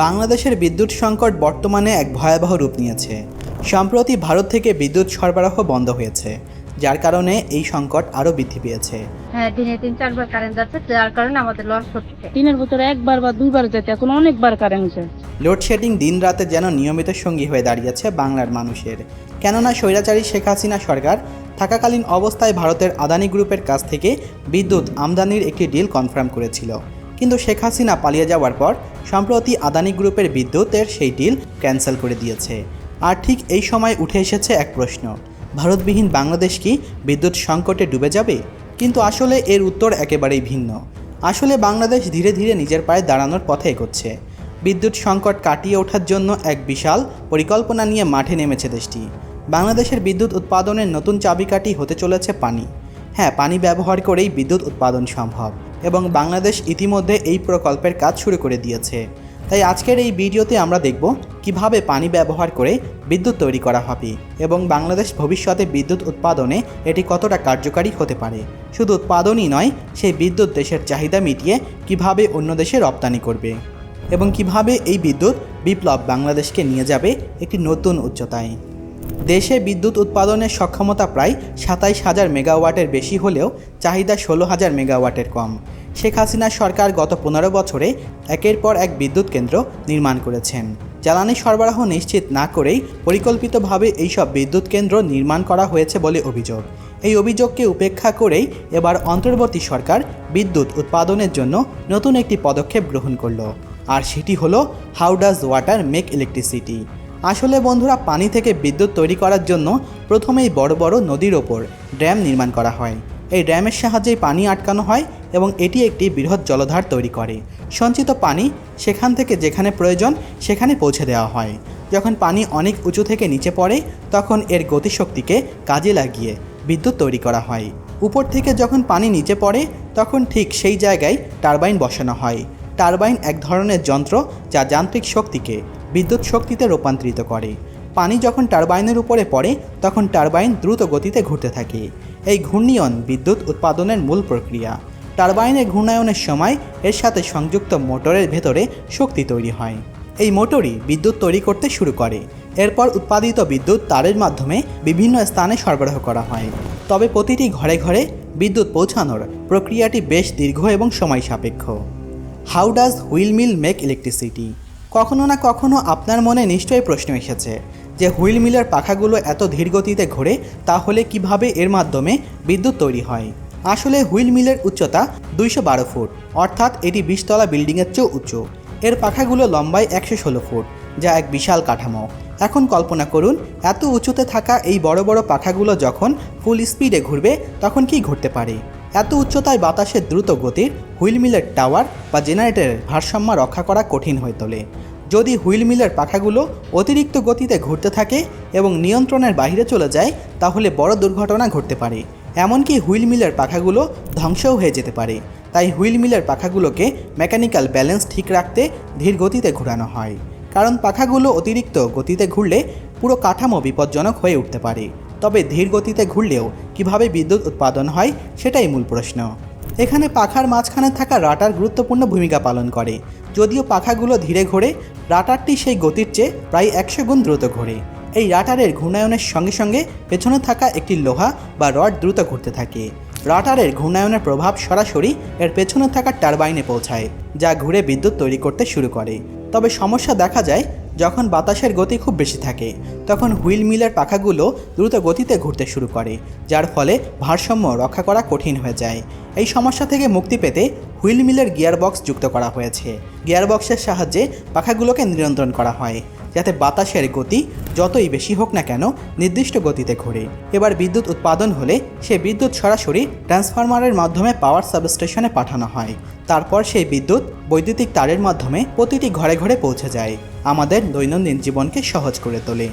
বাংলাদেশের বিদ্যুৎ সংকট বর্তমানে এক ভয়াবহ রূপ নিয়েছে। সম্প্রতি ভারত থেকে বিদ্যুৎ সরবরাহ বন্ধ হয়েছে যার কারণে এই সংকট আরও বৃদ্ধি পেয়েছে। হ্যাঁ দিনে তিন চারবার কারেন্ট যাচ্ছে যার কারণে আমাদের লস হচ্ছে। দিনের ভিতরে একবার বা দুইবার যেতে এখন অনেকবার কারেন্ট যায় লোডশেডিং দিন রাতে যেন নিয়মিত সঙ্গী হয়ে দাঁড়িয়েছে বাংলার মানুষের। কেননা স্বৈরাচারী শেখ হাসিনা সরকার থাকাকালীন অবস্থায় ভারতের আদানি গ্রুপের কাছ থেকে বিদ্যুৎ আমদানির একটি ডিল কনফার্ম করেছিল। কিন্তু শেখ হাসিনা পালিয়ে যাওয়ার পর, সম্প্রতি আদানি গ্রুপের বিদ্যুতের সেই ডিল ক্যান্সেল করে দিয়েছে। আর ঠিক এই সময় উঠে এসেছে এক প্রশ্ন, ভারতবিহীন বাংলাদেশ কি বিদ্যুৎ সংকটে ডুবে যাবে? কিন্তু আসলে এর উত্তর একেবারেই ভিন্ন। আসলে বাংলাদেশ ধীরে ধীরে নিজের পায়ে দাঁড়ানোর পথে এগোচ্ছে। বিদ্যুৎ সংকট কাটিয়ে ওঠার জন্য এক বিশাল পরিকল্পনা নিয়ে মাঠে নেমেছে দেশটি। বাংলাদেশের বিদ্যুৎ উৎপাদনের নতুন চাবিকাঠি হতে চলেছে পানি। হ্যাঁ পানি ব্যবহার করেই বিদ্যুৎ উৎপাদন সম্ভব। এবং বাংলাদেশ ইতিমধ্যে এই প্রকল্পের কাজ শুরু করে দিয়েছে। তাই আজকের এই ভিডিওতে আমরা দেখব কীভাবে পানি ব্যবহার করে বিদ্যুৎ তৈরি করা হবে এবং বাংলাদেশ ভবিষ্যতে বিদ্যুৎ উৎপাদনে এটি কতটা কার্যকারী হতে পারে। শুধু উৎপাদনই নয়, সেই বিদ্যুৎ দেশের চাহিদা মিটিয়ে কীভাবে অন্য দেশে রপ্তানি করবে এবং কীভাবে এই বিদ্যুৎ বিপ্লব বাংলাদেশকে নিয়ে যাবে একটি নতুন উচ্চতায়। দেশে বিদ্যুৎ উৎপাদনের সক্ষমতা প্রায় সাতাইশ হাজার মেগাওয়াটের বেশি হলেও চাহিদা ষোলো হাজার মেগাওয়াটের কম। শেখ হাসিনা সরকার গত পনেরো বছরে একের পর এক বিদ্যুৎ কেন্দ্র নির্মাণ করেছেন। জ্বালানি সরবরাহ নিশ্চিত না করেই পরিকল্পিতভাবে এইসব বিদ্যুৎ কেন্দ্র নির্মাণ করা হয়েছে বলে অভিযোগ। এই অভিযোগকে উপেক্ষা করেই এবার অন্তর্বর্তী সরকার বিদ্যুৎ উৎপাদনের জন্য নতুন একটি পদক্ষেপ গ্রহণ করল। আর সেটি হলো how does water make electricity আসলে বন্ধুরা, পানি থেকে বিদ্যুৎ তৈরি করার জন্য প্রথমেই বড় বড় নদীর ওপর ড্যাম নির্মাণ করা হয়। এই ড্যামের সাহায্যেই পানি আটকানো হয় এবং এটি একটি বৃহৎ জলধার তৈরি করে। সঞ্চিত পানি সেখান থেকে যেখানে প্রয়োজন সেখানে পৌঁছে দেওয়া হয়। যখন পানি অনেক উঁচু থেকে নিচে পড়ে, তখন এর গতিশক্তিকে কাজে লাগিয়ে বিদ্যুৎ তৈরি করা হয়। উপর থেকে যখন পানি নিচে পড়ে, তখন ঠিক সেই জায়গায় টারবাইন বসানো হয়। টারবাইন এক ধরনের যন্ত্র যা যান্ত্রিক শক্তিকে বিদ্যুৎ শক্তিতে রূপান্তরিত করে। পানি যখন টারবাইনের উপরে পড়ে, তখন টারবাইন দ্রুত গতিতে ঘুরতে থাকে। এই ঘূর্ণিয়ন বিদ্যুৎ উৎপাদনের মূল প্রক্রিয়া। টারবাইনের ঘূর্ণায়নের সময় এর সাথে সংযুক্ত মোটরের ভেতরে শক্তি তৈরি হয়। এই মোটরই বিদ্যুৎ তৈরি করতে শুরু করে। এরপর উৎপাদিত বিদ্যুৎ তারের মাধ্যমে বিভিন্ন স্থানে সরবরাহ করা হয়। তবে প্রতিটি ঘরে ঘরে বিদ্যুৎ পৌঁছানোর প্রক্রিয়াটি বেশ দীর্ঘ এবং সময় সাপেক্ষ। How does wheel mill make electricity? কখনো না কখনো আপনার মনে নিশ্চয়ই প্রশ্ন এসেছে যে হুইল মিলের পাখাগুলো এত ধীর গতিতে ঘোরে তাহলে কীভাবে এর মাধ্যমে বিদ্যুৎ তৈরি হয়? আসলে হুইল মিলের উচ্চতা দুইশো বারো ফুট, অর্থাৎ এটি বিশতলা বিল্ডিংয়ের চেয়েও উঁচু। এর পাখাগুলো লম্বায় একশো ষোলো ফুট, যা এক বিশাল কাঠামো। এখন কল্পনা করুন, এত উঁচুতে থাকা এই বড় বড় পাখাগুলো যখন ফুল স্পিডে ঘুরবে, তখন কি ঘটতে পারে? এত উচ্চতায় বাতাসের দ্রুত গতির হুইল মিলের টাওয়ার বা জেনারেটরের ভারসাম্য রক্ষা করা কঠিন হয়ে তোলে। যদি হুইল মিলের পাখাগুলো অতিরিক্ত গতিতে ঘুরতে থাকে এবং নিয়ন্ত্রণের বাইরে চলে যায়, তাহলে বড় দুর্ঘটনা ঘটতে পারে। এমনকি হুইল মিলের পাখাগুলো ধ্বংসও হয়ে যেতে পারে। তাই হুইল মিলের পাখাগুলোকে মেকানিক্যাল ব্যালেন্স ঠিক রাখতে ধীর গতিতে ঘোরানো হয়। কারণ পাখাগুলো অতিরিক্ত গতিতে ঘুরলে পুরো কাঠামো বিপজ্জনক হয়ে উঠতে পারে। তবে ধীর গতিতে ঘুরলেও কীভাবে বিদ্যুৎ উৎপাদন হয় সেটাই মূল প্রশ্ন। এখানে পাখার মাঝখানে থাকা রাটার গুরুত্বপূর্ণ ভূমিকা পালন করে। যদিও পাখাগুলো ধীরে ঘোরে, রাটারটি সেই গতির চেয়ে প্রায় একশো গুণ দ্রুত ঘোরে। এই রাটারের ঘূর্ণায়নের সঙ্গে সঙ্গে পেছনে থাকা একটি লোহা বা রড দ্রুত ঘুরতে থাকে। রাটারের ঘূর্ণায়নের প্রভাব সরাসরি এর পেছনে থাকা টারবাইনে পৌঁছায়, যা ঘুরে বিদ্যুৎ তৈরি করতে শুরু করে। তবে সমস্যা দেখা যায় যখন বাতাসের গতি খুব বেশি থাকে, তখন হুইল মিলের পাখাগুলো দ্রুত গতিতে ঘুরতে শুরু করে, যার ফলে ভারসাম্য রক্ষা করা কঠিন হয়ে যায়। এই সমস্যা থেকে মুক্তি পেতে হুইল মিলের গিয়ারবক্স যুক্ত করা হয়েছে। গিয়ারবক্সের সাহায্যে পাখাগুলোকে নিয়ন্ত্রণ করা হয়, যাতে বাতাসের গতি যতই বেশি হোক না কেন নির্দিষ্ট গতিতে ঘোরে। এবার বিদ্যুৎ উৎপাদন হলে সে বিদ্যুৎ সরাসরি ট্রান্সফরমারের মাধ্যমে পাওয়ার সাবস্টেশনে পাঠানো হয়। তারপর সেই বিদ্যুৎ বৈদ্যুতিক তারের মাধ্যমে প্রতিটি ঘরে ঘরে পৌঁছে যায়। আমাদের দৈনন্দিন জীবনকে সহজ করে তোলে।